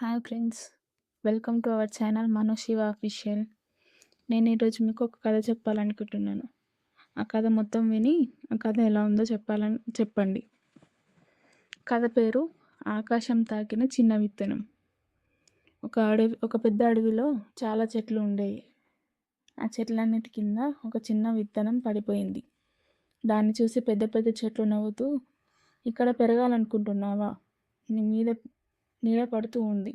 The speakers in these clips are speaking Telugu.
Hi friends welcome to our channel Mano Shiva official నేను ఈరోజు మీకు ఒక కథ చెప్పాలనుకుంటున్నాను. ఆ కథ మొత్తం విని ఆ కథ ఎలా ఉందో చెప్పాలని చెప్పండి. కథ పేరు ఆకాశం తాకిన చిన్న విత్తనం. ఒక అడవి ఒక పెద్ద అడవిలో చాలా చెట్లు ఉండేవి ఆ చెట్లన్నిటి కింద ఒక చిన్న విత్తనం పడిపోయింది. దాన్ని చూసి పెద్ద పెద్ద చెట్లు నవ్వుతూ ఇక్కడ పెరగాలనుకుంటున్నావా? నీ మీద నీడ పడుతూ ఉంది.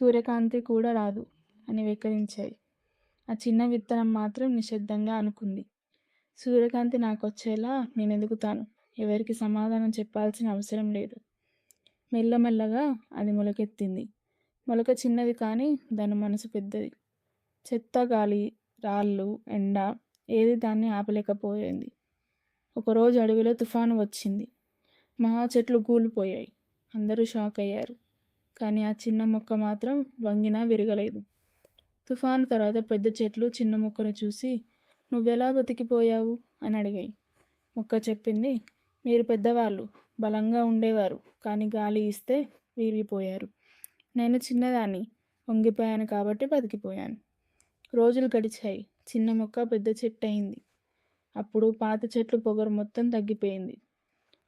సూర్యకాంతి కూడా రాదు అని వెక్కరించాయి. ఆ చిన్న విత్తనం మాత్రం నిశ్శబ్దంగా అనుకుంది. సూర్యకాంతి నాకు వచ్చేలా నేను ఎదుగుతాను ఎవరికి సమాధానం చెప్పాల్సిన అవసరం లేదు. మెల్లమెల్లగా అది మొలకెత్తింది. మొలక చిన్నది కానీ దాని మనసు పెద్దది. చెత్త గాలి రాళ్ళు ఎండ ఏది దాన్ని ఆపలేకపోయింది. ఒకరోజు అడవిలో తుఫాను వచ్చింది. మహా చెట్లు కూలిపోయాయి అందరూ షాక్ అయ్యారు. కానీ ఆ చిన్న మొక్క మాత్రం వంగినా విరగలేదు. తుఫాను తర్వాత పెద్ద చెట్లు చిన్న మొక్కను చూసి నువ్వెలా బతికిపోయావు? అని అడిగాయి. మొక్క చెప్పింది మీరు పెద్దవాళ్ళు బలంగా ఉండేవారు కానీ గాలి ఇస్తే విరిగిపోయారు. నేను చిన్నదాన్ని వంగిపోయాను కాబట్టి బతికిపోయాను. రోజులు గడిచాయి చిన్న మొక్క పెద్ద చెట్టు అయింది. అప్పుడు పాత చెట్లు పొగరు మొత్తం తగ్గిపోయింది.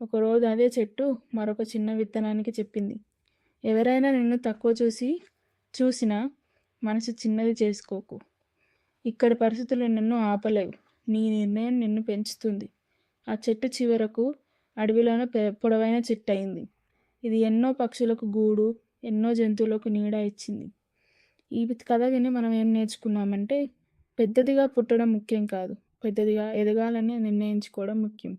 ఒకరోజు అదే చెట్టు మరొక చిన్న విత్తనానికి చెప్పింది. ఎవరైనా నిన్ను తక్కువ చూసి చూసినా మనసు చిన్నది చేసుకోకు. ఇక్కడి పరిస్థితులు నిన్ను ఆపలేవు. నీ నిర్ణయం నిన్ను పెంచుతుంది. ఆ చెట్టు చివరకు అడవిలోనే పొడవైన చెట్టు అయింది ఇది ఎన్నో పక్షులకు గూడు ఎన్నో జంతువులకు నీడ ఇచ్చింది. ఈ కథ విని మనం ఏం నేర్చుకున్నామంటే పెద్దదిగా పుట్టడం ముఖ్యం కాదు. పెద్దదిగా ఎదగాలని నిర్ణయించుకోవడం ముఖ్యం.